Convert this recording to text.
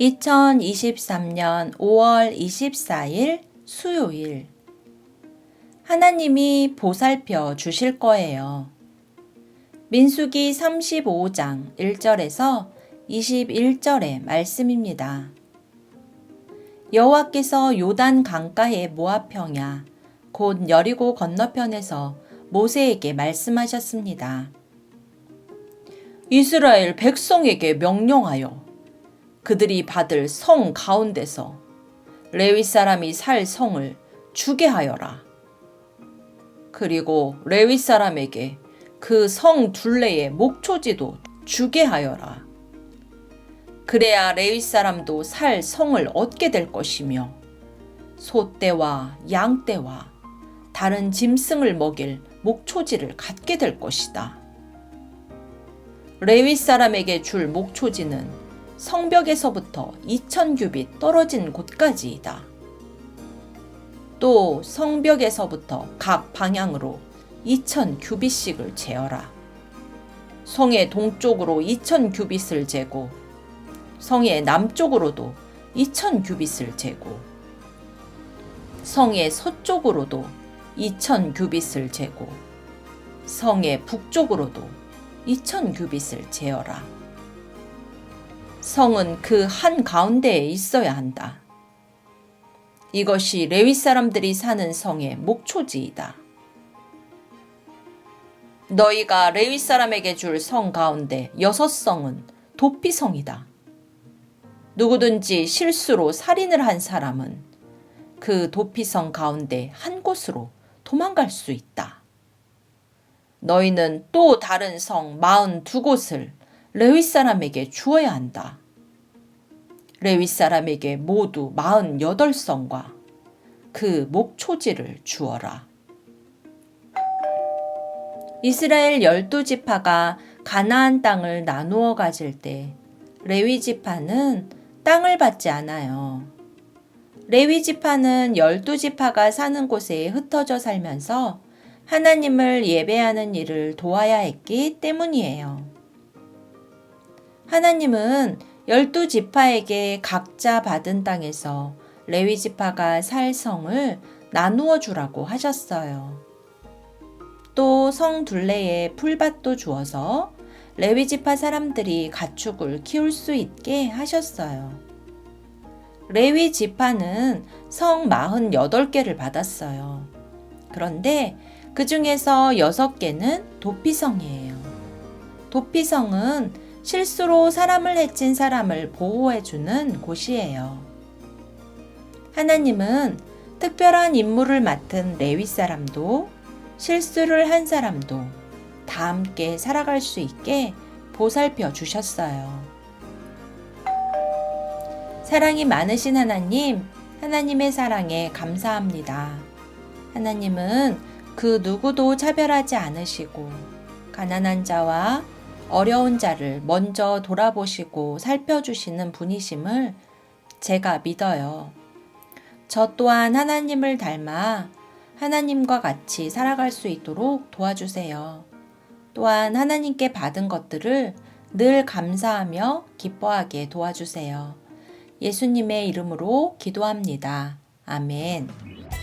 2023년 5월 24일 수요일 하나님이 보살펴 주실 거예요. 민수기 35장 1절에서 21절의 말씀입니다. 여호와께서 요단 강가의 모압 평야 곧 여리고 건너편에서 모세에게 말씀하셨습니다. 이스라엘 백성에게 명령하여 그들이 받을 성 가운데서 레위 사람이 살 성을 주게 하여라. 그리고 레위 사람에게 그 성 둘레의 목초지도 주게 하여라. 그래야 레위 사람도 살 성을 얻게 될 것이며 소떼와 양떼와 다른 짐승을 먹일 목초지를 갖게 될 것이다. 레위 사람에게 줄 목초지는 성벽에서부터 2천 규빗 떨어진 곳까지이다. 또 성벽에서부터 각 방향으로 2천 규빗씩을 재어라. 성의 동쪽으로 2천 규빗을 재고 성의 남쪽으로도 2천 규빗을 재고 성의 서쪽으로도 2천 규빗을 재고 성의 북쪽으로도 2천 규빗을 재어라. 성은 그 한 가운데에 있어야 한다. 이것이 레위 사람들이 사는 성의 목초지이다. 너희가 레위 사람에게 줄 성 가운데 여섯 성은 도피성이다. 누구든지 실수로 살인을 한 사람은 그 도피성 가운데 한 곳으로 도망갈 수 있다. 너희는 또 다른 성 마흔 두 곳을 레위 사람에게 주어야 한다. 레위 사람에게 모두 마흔 여덟 성과 그 목초지를 주어라. 이스라엘 열두 지파가 가나안 땅을 나누어 가질 때 레위 지파는 땅을 받지 않아요. 레위 지파는 열두 지파가 사는 곳에 흩어져 살면서 하나님을 예배하는 일을 도와야 했기 때문이에요. 하나님은 열두 지파에게 각자 받은 땅에서 레위 지파가 살 성을 나누어 주라고 하셨어요. 또 성 둘레에 풀밭도 주어서 레위 지파 사람들이 가축을 키울 수 있게 하셨어요. 레위 지파는 성 48개를 받았어요. 그런데 그 중에서 6개는 도피성이에요. 도피성은 실수로 사람을 해친 사람을 보호해주는 곳이에요. 하나님은 특별한 임무를 맡은 레위 사람도 실수를 한 사람도 다 함께 살아갈 수 있게 보살펴 주셨어요. 사랑이 많으신 하나님, 하나님의 사랑에 감사합니다. 하나님은 그 누구도 차별하지 않으시고, 가난한 자와 어려운 자를 먼저 돌아보시고 살펴주시는 분이심을 제가 믿어요. 저 또한 하나님을 닮아 하나님과 같이 살아갈 수 있도록 도와주세요. 또한 하나님께 받은 것들을 늘 감사하며 기뻐하게 도와주세요. 예수님의 이름으로 기도합니다. 아멘.